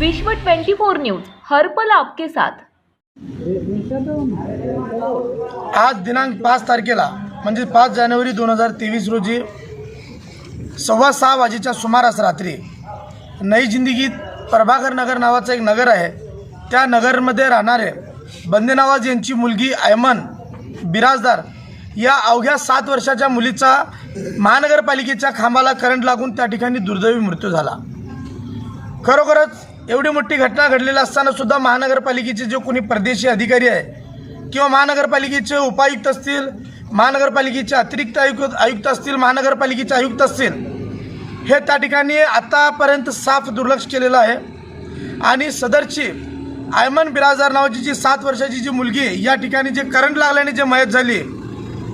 विश्व 24 न्यूज हर्पल आपके साथ. आज दिनांक पाच तारखेला म्हणजे पाच जानेवारी दोन हजार तेवीस रोजी सव्वा सहा वाजेच्या सुमारास रात्री नई जिंदगीत प्रभाकर नगर नावाचं एक नगर आहे. त्या नगरमध्ये राहणारे बंदे नवाज यांची मुलगी ऐमन बिराजदार या अवघ्या सात वर्षाच्या मुलीचा महानगरपालिकेच्या खांबाला करंट लागून त्या ठिकाणी दुर्दैवी मृत्यू झाला. खरोखरच एवढी मोठी घटना घडलेली असताना सुद्धा महानगरपालिकेचे जे कोणी परदेशी अधिकारी आहे किंवा महानगरपालिकेचे उपायुक्त असतील महानगरपालिकेचे अतिरिक्त आयुक्त आयुक्त असतील महानगरपालिकेचे आयुक्त असतील हे त्या ठिकाणी आतापर्यंत साफ दुर्लक्ष केलेलं आहे. आणि सदरची आयमन बिराजदार नावाची जी सात वर्षाची जी मुलगी या ठिकाणी जे करंट लागल्याने जे मयत झाली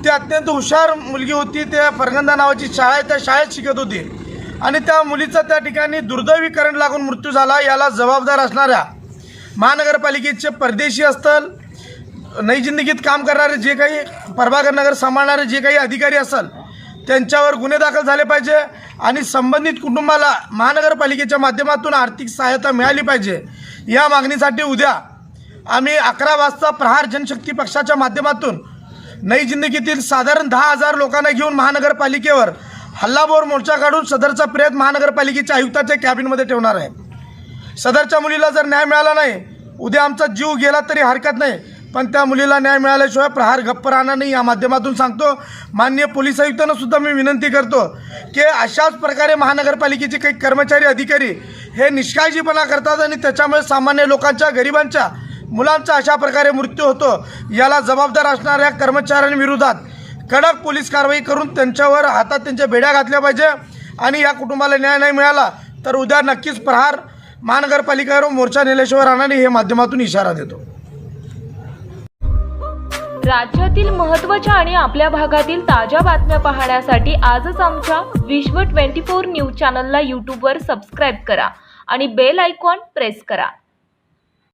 ती अत्यंत हुशार मुलगी होती. त्या फरगंदा नावाची शाळा आहे त्या शाळेत शिकत होती. आणि त्या मुलीचा त्या ठिकाणी दुर्दैवी करंट लागून मृत्यू झाला याला जबाबदार असणाऱ्या महानगरपालिकेचे परदेशी असतील नई जिंदगीत काम करणारे जे काही प्रभाकर नगर सांभाळणारे जे काही अधिकारी असेल त्यांच्यावर गुन्हे दाखल झाले पाहिजे आणि संबंधित कुटुंबाला महानगरपालिकेच्या माध्यमातून आर्थिक सहायता मिळाली पाहिजे. या मागणीसाठी उद्या आम्ही अकरा वाजता प्रहार जनशक्ती पक्षाच्या माध्यमातून नई जिंदगीतील साधारण दहा हजार लोकांना घेऊन महानगरपालिकेवर हल्लाबोर मोर्चा काढून सदरचा प्रयत्न महानगरपालिकेच्या आयुक्ताच्या कॅबिनमध्ये ठेवणार आहे. सदरच्या मुलीला जर न्याय मिळाला नाही उद्या आमचा जीव गेला तरी हरकत नाही. पण त्या मुलीला न्याय मिळाल्याशिवाय प्रहार गप्प राहणार नाही या माध्यमातून सांगतो. माननीय पोलीस आयुक्तांना सुद्धा मी विनंती करतो की अशाच प्रकारे महानगरपालिकेचे काही कर्मचारी अधिकारी हे निष्काळजीपणा करतात आणि त्याच्यामुळे सामान्य लोकांच्या गरिबांच्या मुलांचा अशा प्रकारे मृत्यू होतो. याला जबाबदार असणाऱ्या कर्मचाऱ्यांविरोधात कडक पोलीस कारवाई करून त्यांच्यावर हातात त्यांच्या बेड्या घातल्या पाहिजे आणि या कुटुंबाला न्याय नाही मिळाला तर उद्या नक्कीच प्रहार महानगरपालिकेवर मोर्चा नेल्याशिवाय राहणार हे माध्यमातून इशारा देतो. राज्यातील महत्त्वाच्या आणि आपल्या भागातील ताज्या बातम्या पाहण्यासाठी आजच आमच्या विश्व 24 न्यूज चॅनलला यूट्यूबवर सबस्क्राईब करा आणि बेल आयकॉन प्रेस करा.